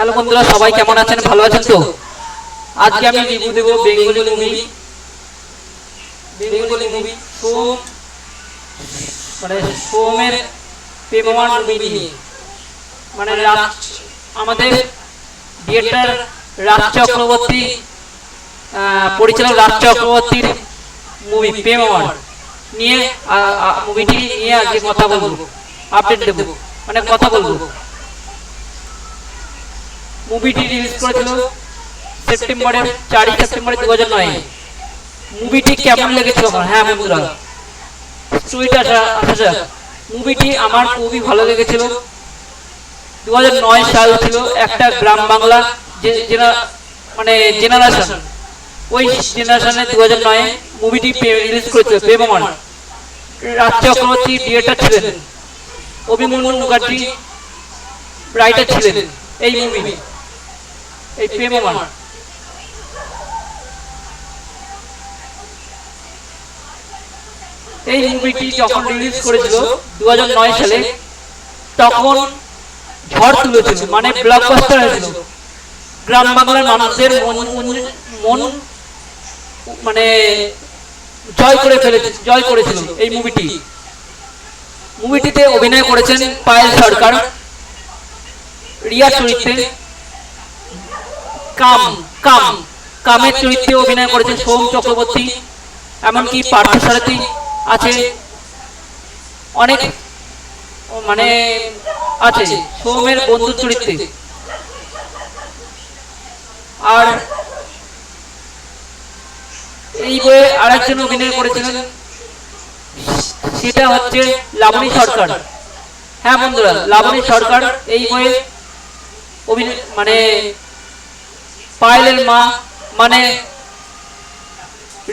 Hello বন্ধুরা, সবাই কেমন আছেন? ভালো আছেন তো? আজকে আমি রিভিউ দেবো Bengali movie Bengali movie Som মানে সোমের প্রেমমান মুভি নিয়ে। মানে আমাদের ডিরেক্টর রাজ চক্রবর্তী পরিচালক রাজ চক্রবর্তীর মুভি প্রেমমান নিয়ে মুভিটি নিয়ে আজকে কথা বলব। আপডেট দেবো। মানে কথা বলব। মুভিটি রিলিজ করেছিল সেপ্টেম্বরের চারই সেপ্টেম্বর দু হাজার নয়। মুভিটি কেমন লেগেছিল হ্যাঁ বন্ধুরা স্টোরিটা যাক। মুভিটি আমার খুবই ভালো লেগেছিল। দু হাজার নয় সাল ছিল একটা গ্রাম বাংলা মানে জেনারেশন ওই জেনারেশনে দু হাজার নয়ে মুভিটি রিলিজ করেছিল প্রেমমান রাজ চক্রবর্তী ডিরেক্টর ছিলেন। অভিমন্যু মুখার্জি রাইটার ছিলেন। এই মুভি এই প্রেমমান এই মুভিটি যখন রিলিজ করেছিল দু সালে তখন ঝড় তুলেছিল মানে ব্লকবাস্টার হয়েছিল। গ্রাম বাংলার মানুষদের মন মন- মন মানে জয় করে ফেলেছে জয় করেছিল এই মুভিটি মুভিটিতে অভিনয় করেছেন পায়েল সরকার রিয়া চরিত্রে কাম কাম কামের চরিত্রে অভিনয় করেছেন সোম চক্রবর্তী এমনকি পার্থ সারথী আছে। অনেক মানে আছে সোমের বন্ধু চরিত্রে। আর এই বইয়ে আরেকজন অভিনয় করেছিলেন। সেটা হচ্ছে লাবণী সরকার। হ্যাঁ বন্ধুরা লাবণী সরকার এই বইয়ে অভিনয় মানে পায়েলের মা মানে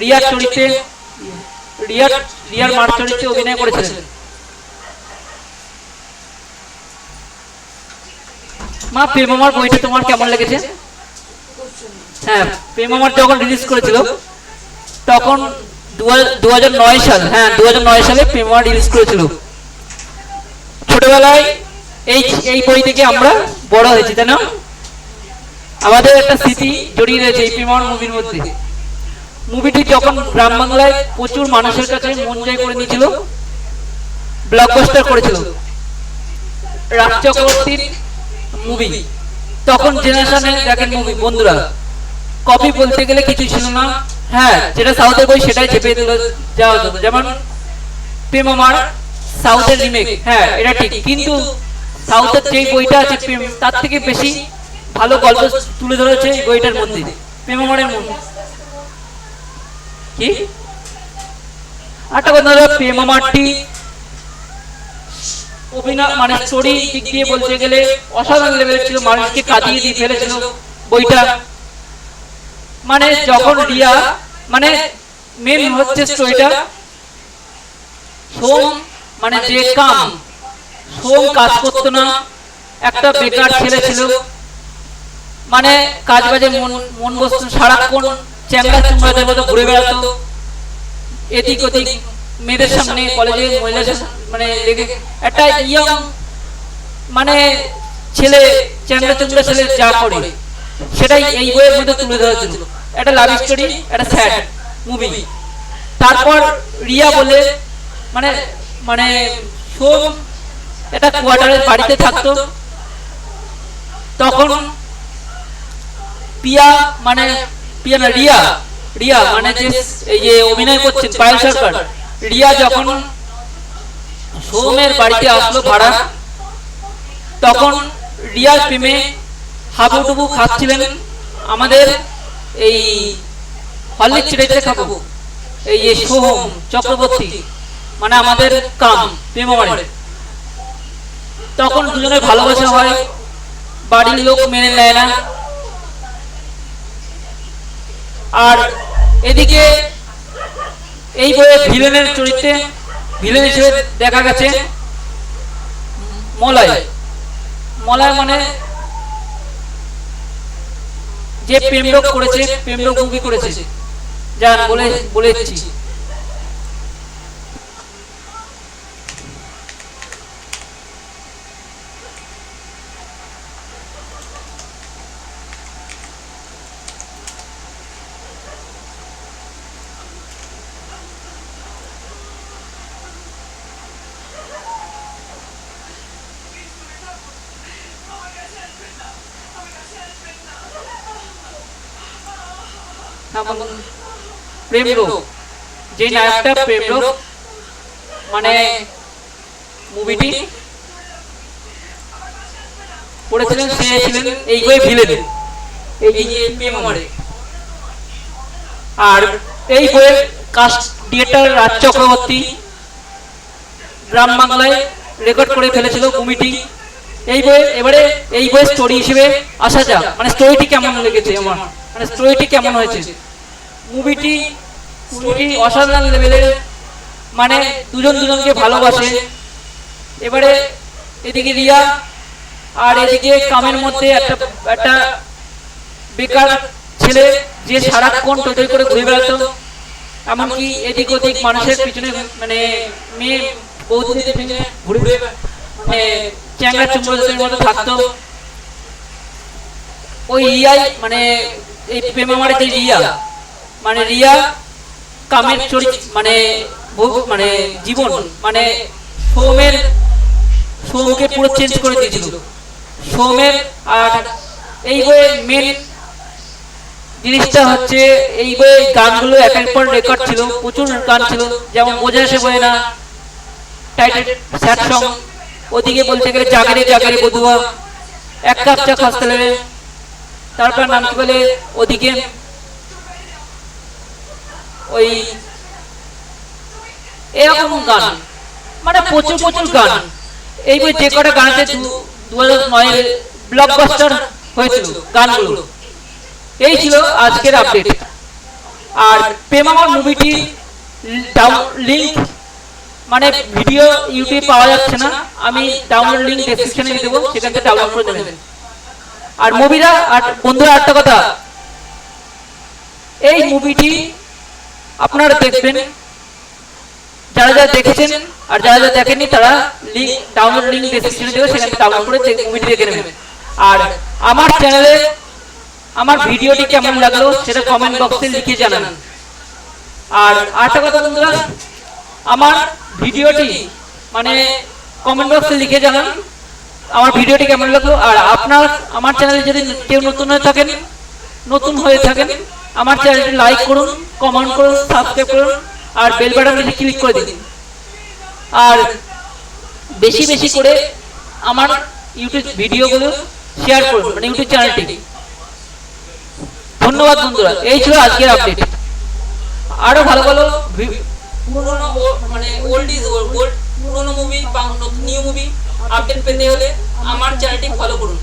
রিয়ার চরিত্রে রিয়ার রিয়ার মার চরিত্রে অভিনয় করেছিলেন। মা প্রেমামার বইটা তোমার কেমন লেগেছে? হ্যাঁ প্রেমামার যখন রিলিজ করেছিল, তখন দু হাজার নয় সাল হ্যাঁ দু হাজার নয় সালে প্রেমামার রিলিজ করেছিল। ছোটবেলায় এই এই বই থেকে আমরা বড় হয়েছি, তাই না? আমাদের একটা স্মৃতি জড়িয়ে রয়েছে এই প্রেমার মুভির মধ্যে। মুভিটি যখন গ্রাম বাংলায় প্রচুর মানুষের কাছে মন জয় করে নিয়েছিল ব্লকবাস্টার করেছিল, রাজ চক্রবর্তীর মুভি তখন জেনারেশনে দেখেন মুভি বন্ধুরা কপি বলতে গেলে কিছু ছিল না। হ্যাঁ যেটা সাউথের বই সেটাই চেপে দিল যাওয়া হতো যেমন প্রেম আমার সাউথের রিমেক হ্যাঁ এটা ঠিক। কিন্তু সাউথের যে বইটা আছে তার থেকে বেশি ভালো গল্প তুলে ধরেছে এই বইটার মধ্যে, প্রেম মধ্যে। কি? একটা কথা হলো প্রেম আমারটি অভিনয় মানে স্টোরি দিক দিয়ে বলতে গেলে অসাধারণ লেভেলের ছিল, মানুষকে কাঁদিয়ে দিয়ে ফেলেছিল বইটা। মানে যখন রিয়া মানে মেন হচ্ছে স্টোরিটা সোম মানে যে কাম, সোম কাজ করতো না, একটা বেকার ছেলে ছিল মানে কাজ বাজে মন মন বসতো সারাক্ষণ চ্যাংড়া চুমড়াদের মতো ঘুরে বেড়াতো। এদিক ওদিক মেয়েদের সামনে কলেজে মহিলাদের মানে একটা ইয়ং মানে ছেলে চ্যাংড়া চুমড়া ছেলে যা করে, সেটাই এই বইয়ের মধ্যে তুলে ধরা ছিল একটা লাভ স্টোরি একটা স্যাড মুভি তারপর রিয়া বলে মানে মানে সোম একটা কোয়ার্টারের বাড়িতে থাকতো। তখন পিয়া মানে পিয়া না রিয়া। রিয়া। মানে যে এই যে অভিনয় করছেন পায়েল সরকার। রিয়া যখন সোমের বাড়িতে আসলো ভাড়া তখন রিয়ার প্রেমে হাবুডুবু খাচ্ছিলেন। আমাদের এই হল্লিক ছেড়ে খাব। এই যে সোহম চক্রবর্তী মানে আমাদের কাম প্রেমামারে তখন দুজনের ভালোবাসা হয়। বাড়ির লোক মেনে নেয় না। আর এদিকে এই বইয়ে ভিলেনের চরিত্রে, ভিলেন হিসেবে দেখা গেছে মলয়। মলয় মানে যে প্রেমরোগ করেছে প্রেমরোগ মুভি করেছে। যান বলে বলে দিচ্ছি না বলুন প্রেম রোগ যে নায়কটা প্রেম রোগ মানে মুভিটি করেছিলেন সে ছিলেন এই বই ভিলেন এই আর এই বইয়ের কাস্ট ডিরেক্টর রাজ চক্রবর্তী গ্রাম বাংলায় রেকর্ড করে ফেলেছিল কমিটি এই বই এবারে এই বই স্টোরি হিসেবে আসা যাক। মানে স্টোরিটি কেমন লেগেছে? আমার মানে স্টোরিটি কেমন হয়েছে? মুভিটি মুভিটি অসাধারণ লেভেলের মানে দুজন দুজনকে ভালোবাসে। এবারে এদিকে রিয়া আর এদিকে কামের মধ্যে একটা একটা বেকার ছেলে যে সারাক্ষণ টোটোই করে ঘুরে বেড়াতো। এমনকি এদিক ওদিক মানুষের পিছনে মানে মেয়ে, বৌদিদের পিছনে ঘুরে ঘুরে মানে চ্যাংড়া চুম্বদের মতো থাকতো। ওই রিয়াই মানে এই প্রেম আমার যে রিয়া। মানে রিয়া, কামের চরিত্র মানে মানে জীবন। মানে সোমের সোমকে পুরো চেঞ্জ করে দিয়েছিল। সোমের আর এই বইয়ের মেন জিনিসটা হচ্ছে, এই বইয়ের গানগুলো এক এক পর রেকর্ড ছিল, প্রচুর গান ছিল। যেমন বোঝা সে বই না টাইটেল স্যাড সং ওদিকে বলতে গেলে জাগারে জাগারে বধুয়া, এক কাপ চা খাসতে তারপর নাম বলে, ওদিকে ওই এরকম গান মানে প্রচুর প্রচুর গান। এই বই যে কটা গানতে দু হাজার নয়ের ব্লকবাস্টার হয়েছিল গানগুলো। এই ছিল আজকের আপডেট আর প্রেমামর মুভিটি লিঙ্ক মানে ভিডিও ইউটিউবে পাওয়া যাচ্ছে না। আমি ডাউনলোড লিঙ্ক ডেসক্রিপশনে দিয়ে দেবো, সেখান থেকে ডাউনলোড করে নেবেন আর মুভিরা আর বন্ধুরা, একটা কথা। এই মুভিটি আপনারা দেখবেন, যারা যারা দেখেছেন আর যারা যারা দেখেননি, তারা লিঙ্ক ডাউনলোড লিঙ্ক ডেসক্রিপশনে দেবো, সেখানে ডাউনলোড করে মুভিটি দেখে নেবেন। আর আমার চ্যানেলে আমার ভিডিওটি কেমন লাগল, সেটা কমেন্ট বক্সে লিখে জানান। আর আরেকটা কথা বন্ধুরা, আমার ভিডিওটি মানে কমেন্ট বক্সে লিখে জানান। আমার ভিডিওটি কেমন লাগল? আর আপনার, আমার চ্যানেলে যদি কেউ নতুন হয়ে থাকেন, নতুন হয়ে থাকেন, আমার চ্যানেলটি লাইক করুন, কমেন্ট করুন সাবস্ক্রাইব করুন, আর বেল বাটনটি ক্লিক করে দিন। আর বেশি বেশি করে আমার ইউটিউব ভিডিওগুলো শেয়ার করুন মানে ইউটিউব চ্যানেলটি। ধন্যবাদ বন্ধুরা, এই ছিল আজকের আপডেট আরও ভালো ভালো পুরোনো মানে ওল্ড ইজ গোল্ড পুরোনো মুভি নিউ মুভি আপডেট পেতে হলে আমার চ্যানেলটি ফলো করুন।